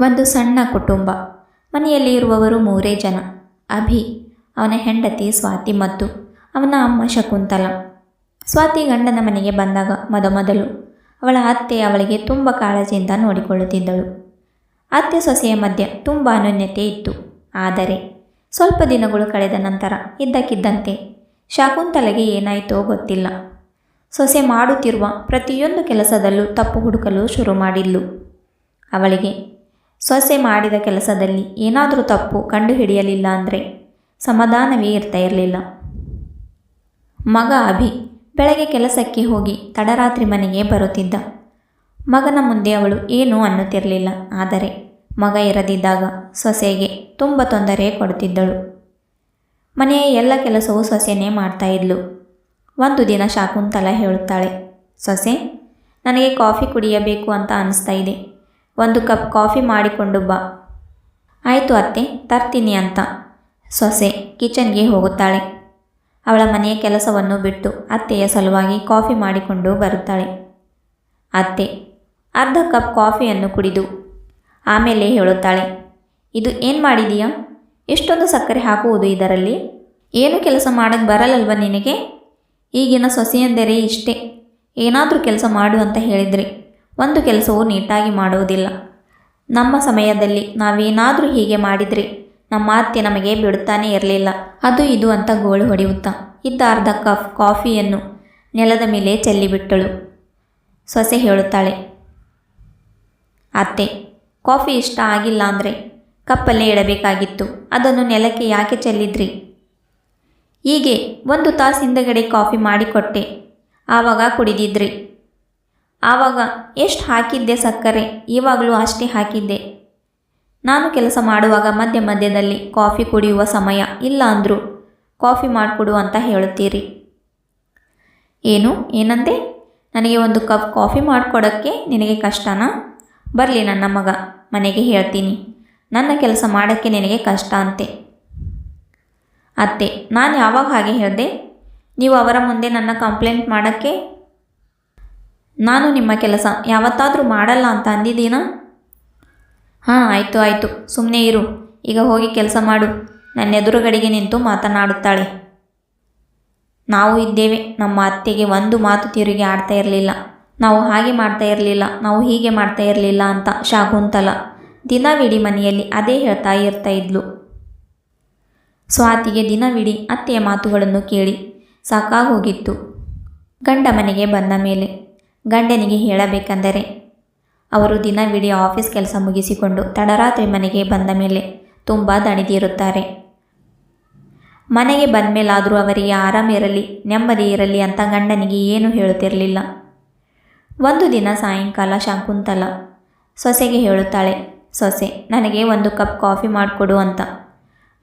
ಒಂದು ಸಣ್ಣ ಕುಟುಂಬ. ಮನೆಯಲ್ಲಿ ಇರುವವರು ಮೂರೇ ಜನ. ಅಭಿ, ಅವನ ಹೆಂಡತಿ ಸ್ವಾತಿ ಮತ್ತು ಅವನ ಅಮ್ಮ ಶಕುಂತಲ. ಸ್ವಾತಿ ಗಂಡನ ಮನೆಗೆ ಬಂದಾಗ ಮೊದಮೊದಲು ಅವಳ ಅತ್ತೆ ಅವಳಿಗೆ ತುಂಬ ಕಾಳಜಿಯಿಂದ ನೋಡಿಕೊಳ್ಳುತ್ತಿದ್ದಳು. ಅತ್ತೆ ಸೊಸೆಯ ಮಧ್ಯೆ ತುಂಬ ಅನನ್ಯತೆ ಇತ್ತು. ಆದರೆ ಸ್ವಲ್ಪ ದಿನಗಳು ಕಳೆದ ನಂತರ ಇದ್ದಕ್ಕಿದ್ದಂತೆ ಶಕುಂತಲೆಗೆ ಏನಾಯಿತೋ ಗೊತ್ತಿಲ್ಲ. ಸೊಸೆ ಮಾಡುತ್ತಿರುವ ಪ್ರತಿಯೊಂದು ಕೆಲಸದಲ್ಲೂ ತಪ್ಪು ಹುಡುಕಲು ಶುರು ಮಾಡಿದ್ಲು. ಅವಳಿಗೆ ಸೊಸೆ ಮಾಡಿದ ಕೆಲಸದಲ್ಲಿ ಏನಾದರೂ ತಪ್ಪು ಕಂಡುಹಿಡಿಯಲಿಲ್ಲ ಅಂದರೆ ಸಮಾಧಾನವೇ ಇರ್ತಾ ಇರಲಿಲ್ಲ. ಮಗ ಅಭಿ ಬೆಳಗ್ಗೆ ಕೆಲಸಕ್ಕೆ ಹೋಗಿ ತಡರಾತ್ರಿ ಮನೆಗೆ ಬರುತ್ತಿದ್ದ. ಮಗನ ಮುಂದೆ ಅವಳು ಏನೂ ಅನ್ನುತ್ತಿರಲಿಲ್ಲ. ಆದರೆ ಮಗ ಇರದಿದ್ದಾಗ ಸೊಸೆಗೆ ತುಂಬ ತೊಂದರೆ ಕೊಡುತ್ತಿದ್ದಳು. ಮನೆಯ ಎಲ್ಲ ಕೆಲಸವೂ ಸೊಸೆನೇ ಮಾಡ್ತಾ ಇದ್ಲು. ಒಂದು ದಿನ ಶಾಕುಂತಲ ಹೇಳುತ್ತಾಳೆ, ಸೊಸೆ, ನನಗೆ ಕಾಫಿ ಕುಡಿಯಬೇಕು ಅಂತ ಅನಿಸ್ತಾ ಇದೆ. ಒಂದು ಕಪ್ ಕಾಫಿ ಮಾಡಿಕೊಂಡು ಬಾ. ಆಯಿತು ಅತ್ತೆ, ತರ್ತೀನಿ ಅಂತ. ಸೊಸೆ ಕಿಚನ್ಗೆ ಹೋಗುತ್ತಾಳೆ. ಅವಳ ಮನೆಯ ಕೆಲಸವನ್ನು ಬಿಟ್ಟು ಅತ್ತೆಯ ಸಲುವಾಗಿ ಕಾಫಿ ಮಾಡಿಕೊಂಡು ಬರುತ್ತಾಳೆ. ಅತ್ತೆ, ಅರ್ಧ ಕಪ್ ಕಾಫಿಯನ್ನು ಕುಡಿದು ಆಮೇಲೆ ಹೇಳುತ್ತಾಳೆ, ಇದು ಏನು ಮಾಡಿದೀಯಾ? ಎಷ್ಟೊಂದು ಸಕ್ಕರೆ ಹಾಕುವುದು ಇದರಲ್ಲಿ? ಏನು ಕೆಲಸ ಮಾಡೋಕ್ಕೆ ಬರಲ್ಲಲ್ವ ನಿನಗೆ? ಈಗಿನ ಸೊಸೆಯಂದರೆ ಇಷ್ಟೇ. ಏನಾದರೂ ಕೆಲಸ ಮಾಡು ಅಂತ ಹೇಳಿದರೆ ಒಂದು ಕೆಲಸವೂ ನೀಟಾಗಿ ಮಾಡುವುದಿಲ್ಲ ನಮ್ಮ ಸಮಯದಲ್ಲಿ ನಾವೇನಾದರೂ ಹೀಗೆ ಮಾಡಿದರೆ ನಮ್ಮ ಅತ್ತೆ ನಮಗೆ ಬಿಡುತ್ತಾನೆ ಇರಲಿಲ್ಲ. ಅದು ಇದು ಅಂತ ಗೋಳು ಹೊಡೆಯುತ್ತಾ, ಇದ್ದ ಅರ್ಧ ಕಫ್ ಕಾಫಿಯನ್ನು ನೆಲದ ಮೇಲೆ ಚೆಲ್ಲಿಬಿಟ್ಟಳು. ಸೊಸೆ ಹೇಳುತ್ತಾಳೆ, ಅತ್ತೆ, ಕಾಫಿ ಇಷ್ಟ ಆಗಿಲ್ಲ ಅಂದರೆ ಕಪ್ಪಲ್ಲೇ ಇಡಬೇಕಾಗಿತ್ತು. ಅದನ್ನು ನೆಲಕ್ಕೆ ಯಾಕೆ ಚೆಲ್ಲಿದ್ರಿ? ಹೀಗೆ, ಒಂದು ತಾಸು ಹಿಂದಗಡೆ ಕಾಫಿ ಮಾಡಿಕೊಟ್ಟೆ. ಆವಾಗ ಕುಡಿದಿದ್ರಿ. ಆವಾಗ ಎಷ್ಟು ಹಾಕಿದ್ದೆ ಸಕ್ಕರೆ? ಇವಾಗಲೂ ಅಷ್ಟೇ ಹಾಕಿದ್ದೆ. ನಾನು ಕೆಲಸ ಮಾಡುವಾಗ ಮಧ್ಯ ಮಧ್ಯದಲ್ಲಿ ಕಾಫಿ ಕುಡಿಯುವ ಸಮಯ ಇಲ್ಲ ಅಂದರೂ. ಕಾಫಿ ಮಾಡಿಕೊಡು ಅಂತ ಹೇಳುತ್ತೀರಿ. ಏನು? ಏನಂತೆ ನನಗೆ ಒಂದು ಕಪ್ ಕಾಫಿ ಮಾಡಿಕೊಡೋಕ್ಕೆ ನಿನಗೆ ಕಷ್ಟನಾ? ಬರಲಿ ನನ್ನ ಮಗ, ಮನೆಗೆ ಹೇಳ್ತೀನಿ. ನನ್ನ ಕೆಲಸ ಮಾಡೋಕ್ಕೆ ನಿನಗೆ ಕಷ್ಟ ಅಂತೆ. ಅತ್ತೆ, ನಾನು ಯಾವಾಗ ಹಾಗೆ ಹೇಳಿದೆ? ನೀವು ಅವರ ಮುಂದೆ ನನ್ನ ಕಂಪ್ಲೇಂಟ್ ಮಾಡೋಕ್ಕೆ ನಾನು ನಿಮ್ಮ ಕೆಲಸ ಯಾವತ್ತಾದರೂ ಮಾಡಲ್ಲ ಅಂತ ಅಂದಿದ್ದೀನಾ? ಹಾಂ, ಆಯಿತು ಆಯಿತು. ಸುಮ್ಮನೆ ಇರು. ಈಗ ಹೋಗಿ ಕೆಲಸ ಮಾಡು. ನನ್ನ ಎದುರುಗಡೆಗೆ ನಿಂತು ಮಾತನಾಡುತ್ತಾಳೆ. ನಾವು ಇದ್ದೇವೆ. ನಮ್ಮ ಅತ್ತೆಗೆ ಒಂದು ಮಾತು ತಿರುಗಿ ಆಡ್ತಾ ಇರಲಿಲ್ಲ. ನಾವು ಹಾಗೆ ಮಾಡ್ತಾ ಇರಲಿಲ್ಲ. ನಾವು ಹೀಗೆ ಮಾಡ್ತಾ ಇರಲಿಲ್ಲ ಅಂತ ಶಾಗುಂತಲ. ದಿನವಿಡೀ ಮನೆಯಲ್ಲಿ ಅದೇ ಹೇಳ್ತಾ ಇರ್ತಾ ಇದ್ಲು. ಸ್ವಾತಿಗೆ ದಿನವಿಡೀ ಅತ್ತೆಯ ಮಾತುಗಳನ್ನು ಕೇಳಿ ಸಾಕಾಗೋಗಿತ್ತು. ಗಂಡ ಮನೆಗೆ ಬಂದ ಮೇಲೆ ಗಂಡನಿಗೆ ಹೇಳಬೇಕೆಂದರೆ. ಅವರು ದಿನವಿಡೀ ಆಫೀಸ್ ಕೆಲಸ ಮುಗಿಸಿಕೊಂಡು ತಡರಾತ್ರಿ ಮನೆಗೆ ಬಂದ ಮೇಲೆ ತುಂಬ ದಣಿದಿರುತ್ತಾರೆ. ಮನೆಗೆ ಬಂದಮೇಲಾದರೂ ಅವರಿಗೆ ಆರಾಮಿರಲಿ ನೆಮ್ಮದಿ ಇರಲಿ ಅಂತ ಗಂಡನಿಗೆ ಏನೂ ಹೇಳುತ್ತಿರಲಿಲ್ಲ. ಒಂದು ದಿನ ಸಾಯಂಕಾಲ ಶಾಂಕುಂತಲ ಸೊಸೆಗೆ ಹೇಳುತ್ತಾಳೆ, ಸೊಸೆ, ನನಗೆ ಒಂದು ಕಪ್ ಕಾಫಿ ಮಾಡಿಕೊಡು ಅಂತ.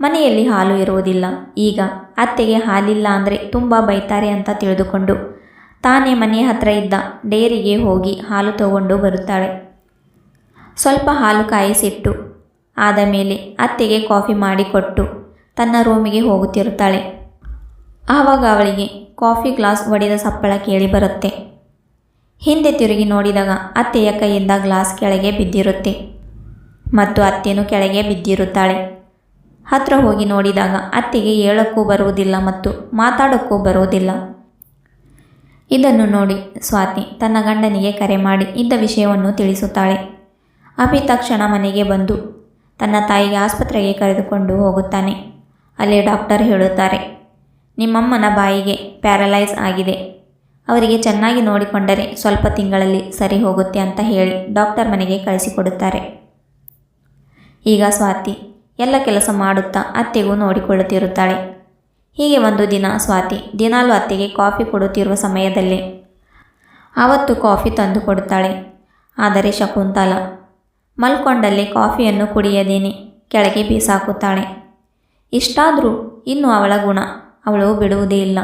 ಮನೆಯಲ್ಲಿ ಹಾಲು ಇರುವುದಿಲ್ಲ, ಈಗ ಅತ್ತೆಗೆ ಹಾಲಿಲ್ಲ ಅಂದರೆ ತುಂಬ ಬೈತಾರೆ ಅಂತ ತಿಳಿದುಕೊಂಡು ತಾನೇ ಮನೆ ಹತ್ರ ಇದ್ದ ಡೇರಿಗೆ ಹೋಗಿ ಹಾಲು ತಗೊಂಡು ಬರುತ್ತಾಳೆ. ಸ್ವಲ್ಪ ಹಾಲು ಕಾಯಿಸಿಟ್ಟು, ಆದ ಮೇಲೆ ಅತ್ತೆಗೆ ಕಾಫಿ ಮಾಡಿಕೊಟ್ಟು ತನ್ನ ರೂಮಿಗೆ ಹೋಗುತ್ತಿರುತ್ತಾಳೆ. ಆವಾಗ ಅವಳಿಗೆ ಕಾಫಿ ಗ್ಲಾಸ್ ಒಡೆದ ಸಪ್ಪಳ ಕೇಳಿ ಬರುತ್ತೆ. ಹಿಂದೆ ತಿರುಗಿ ನೋಡಿದಾಗ ಅತ್ತೆಯ ಕೈಯಿಂದ ಗ್ಲಾಸ್ ಕೆಳಗೆ ಬಿದ್ದಿರುತ್ತೆ. ಮತ್ತು ಅತ್ತೆನೂ ಕೆಳಗೆ ಬಿದ್ದಿರುತ್ತಾಳೆ. ಹತ್ರ ಹೋಗಿ ನೋಡಿದಾಗ ಅತ್ತೆಗೆ ಹೇಳೋಕ್ಕೂ ಬರುವುದಿಲ್ಲ ಮತ್ತು ಮಾತಾಡೋಕ್ಕೂ ಬರುವುದಿಲ್ಲ. ಇದನ್ನು ನೋಡಿ ಸ್ವಾತಿ ತನ್ನ ಗಂಡನಿಗೆ ಕರೆ ಮಾಡಿ ಇದ್ದ ವಿಷಯವನ್ನು ತಿಳಿಸುತ್ತಾಳೆ. ಅಭಿ ತಕ್ಷಣ ಮನೆಗೆ ಬಂದು ತನ್ನ ತಾಯಿಗೆ ಆಸ್ಪತ್ರೆಗೆ ಕರೆದುಕೊಂಡು ಹೋಗುತ್ತಾನೆ. ಅಲ್ಲಿ ಡಾಕ್ಟರ್ ಹೇಳುತ್ತಾರೆ, ನಿಮ್ಮಮ್ಮನ ಬಾಯಿಗೆ ಪ್ಯಾರಲೈಸ್ ಆಗಿದೆ. ಅವರಿಗೆ ಚೆನ್ನಾಗಿ ನೋಡಿಕೊಂಡರೆ ಸ್ವಲ್ಪ ತಿಂಗಳಲ್ಲಿ ಸರಿ ಹೋಗುತ್ತೆ ಅಂತ ಹೇಳಿ ಡಾಕ್ಟರ್ ಮನೆಗೆ ಕಳಿಸಿಕೊಡುತ್ತಾರೆ. ಈಗ ಸ್ವಾತಿ ಎಲ್ಲ ಕೆಲಸ ಮಾಡುತ್ತಾ ಅತ್ತೆಗೂ ನೋಡಿಕೊಳ್ಳುತ್ತಿರುತ್ತಾಳೆ. ಹೀಗೆ ಒಂದು ದಿನ ಸ್ವಾತಿ ದಿನಾಲು ಅತ್ತೆಗೆ ಕಾಫಿ ಕೊಡುತ್ತಿರುವ ಸಮಯದಲ್ಲಿ ಆವತ್ತು ಕಾಫಿ ತಂದು ಕೊಡುತ್ತಾಳೆ. ಆದರೆ ಶಕುಂತಲ, ಮಲ್ಕೊಂಡಲ್ಲಿ ಕಾಫಿಯನ್ನು ಕುಡಿಯದೇನೆ, ಕೆಳಗೆ ಬೀಸಾಕುತ್ತಾಳೆ. ಇಷ್ಟಾದರೂ ಇನ್ನು ಅವಳ ಗುಣ, ಅವಳು ಬಿಡುವುದೇ ಇಲ್ಲ.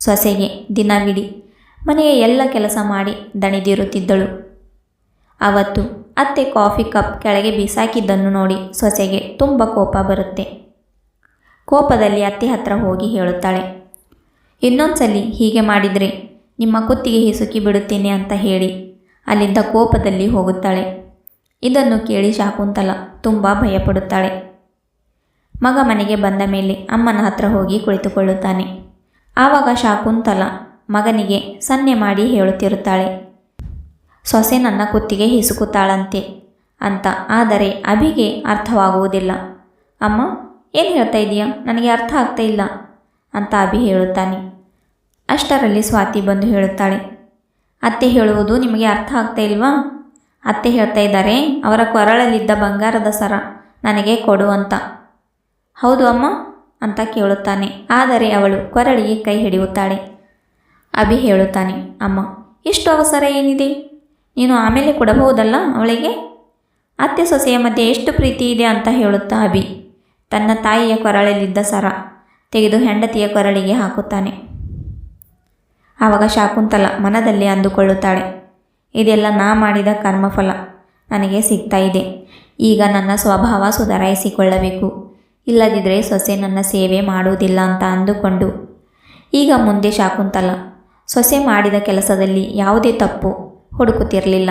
ಸೊಸೆಗೆ ದಿನವಿಡಿ ಮನೆಯ ಎಲ್ಲ ಕೆಲಸ ಮಾಡಿ ದಣಿದಿರುತ್ತಿದ್ದಳು. ಅವತ್ತು ಅತ್ತೆ ಕಾಫಿ ಕಪ್ ಕೆಳಗೆ ಬೀಸಾಕಿದ್ದನ್ನು ನೋಡಿ ಸೊಸೆಗೆ ತುಂಬ ಕೋಪ ಬರುತ್ತೆ. ಕೋಪದಲ್ಲಿ ಅತ್ತೆ ಹತ್ರ ಹೋಗಿ ಹೇಳುತ್ತಾಳೆ, ಇನ್ನೊಂದ್ಸಲಿ ಹೀಗೆ ಮಾಡಿದರೆ ನಿಮ್ಮ ಕುತ್ತಿಗೆ ಹಿಸುಕಿ ಬಿಡುತ್ತೇನೆ ಅಂತ ಹೇಳಿ, ಅಲ್ಲಿಂದ ಕೋಪದಲ್ಲಿ ಹೋಗುತ್ತಾಳೆ. ಇದನ್ನು ಕೇಳಿ ಶಾಕುಂತಲ ತುಂಬ ಭಯಪಡುತ್ತಾಳೆ. ಮಗ ಮನೆಗೆ ಬಂದ ಮೇಲೆ ಅಮ್ಮನ ಹತ್ರ ಹೋಗಿ ಕುಳಿತುಕೊಳ್ಳುತ್ತಾನೆ. ಆವಾಗ ಶಾಕುಂತಲ ಮಗನಿಗೆ ಸನ್ನೆ ಮಾಡಿ ಹೇಳುತ್ತಿರುತ್ತಾಳೆ, ಸೊಸೆ ನನ್ನ ಕುತ್ತಿಗೆ ಹಿಸುಕುತ್ತಾಳಂತೆ ಅಂತ. ಆದರೆ ಅಭಿಗೆ ಅರ್ಥವಾಗುವುದಿಲ್ಲ. ಅಮ್ಮ ಏನು ಹೇಳ್ತಾ ಇದೀಯಾ? ನನಗೆ ಅರ್ಥ ಆಗ್ತಾ ಇಲ್ಲ ಅಂತ ಅಭಿ ಹೇಳುತ್ತಾನೆ. ಅಷ್ಟರಲ್ಲಿ ಸ್ವಾತಿ ಬಂದು ಹೇಳುತ್ತಾಳೆ, ಅತ್ತೆ ಹೇಳುವುದು ನಿಮಗೆ ಅರ್ಥ ಆಗ್ತಾ ಇಲ್ವಾ? ಅತ್ತೆ ಹೇಳ್ತಾ ಇದ್ದಾರೆ, ಅವರ ಕೊರಳಲ್ಲಿದ್ದ ಬಂಗಾರದ ಸರ ನನಗೆ ಕೊಡು ಅಂತ. ಹೌದು ಅಮ್ಮ ಅಂತ ಕೇಳುತ್ತಾನೆ. ಆದರೆ ಅವಳು ಕೊರಳಿಗೆ ಕೈ ಹಿಡಿಯುತ್ತಾಳೆ. ಅಭಿ ಹೇಳುತ್ತಾನೆ, ಅಮ್ಮ, ಎಷ್ಟು ಅವಸರ ಏನಿದೆ? ನೀನು ಆಮೇಲೆ ಕೊಡಬಹುದಲ್ಲ ಅವಳಿಗೆ? ಅತ್ತೆ ಸೊಸೆಯ ಮಧ್ಯೆ ಎಷ್ಟು ಪ್ರೀತಿ ಇದೆ ಅಂತ ಹೇಳುತ್ತಾ ಅಭಿ. ತನ್ನ ತಾಯಿಯ ಕೊರಳಲ್ಲಿದ್ದ ಸರ ತೆಗೆದು ಹೆಂಡತಿಯ ಕೊರಳಿಗೆ ಹಾಕುತ್ತಾನೆ. ಆವಾಗ ಶಾಕುಂತಲ ಮನದಲ್ಲಿ ಅಂದುಕೊಳ್ಳುತ್ತಾಳೆ, ಇದೆಲ್ಲ ನಾ ಮಾಡಿದ ಕರ್ಮಫಲ, ನನಗೆ ಸಿಗ್ತಾ ಇದೆ. ಈಗ ನನ್ನ ಸ್ವಭಾವ ಸುಧಾರಿಸಿಕೊಳ್ಳಬೇಕು. ಇಲ್ಲದಿದ್ದರೆ ಸೊಸೆ ನನ್ನ ಸೇವೆ ಮಾಡುವುದಿಲ್ಲ ಅಂತ ಅಂದುಕೊಂಡು, ಈಗ ಮುಂದೆ ಶಾಕುಂತಲ, ಸೊಸೆ ಮಾಡಿದ ಕೆಲಸದಲ್ಲಿ ಯಾವುದೇ ತಪ್ಪು ಹುಡುಕುತ್ತಿರಲಿಲ್ಲ.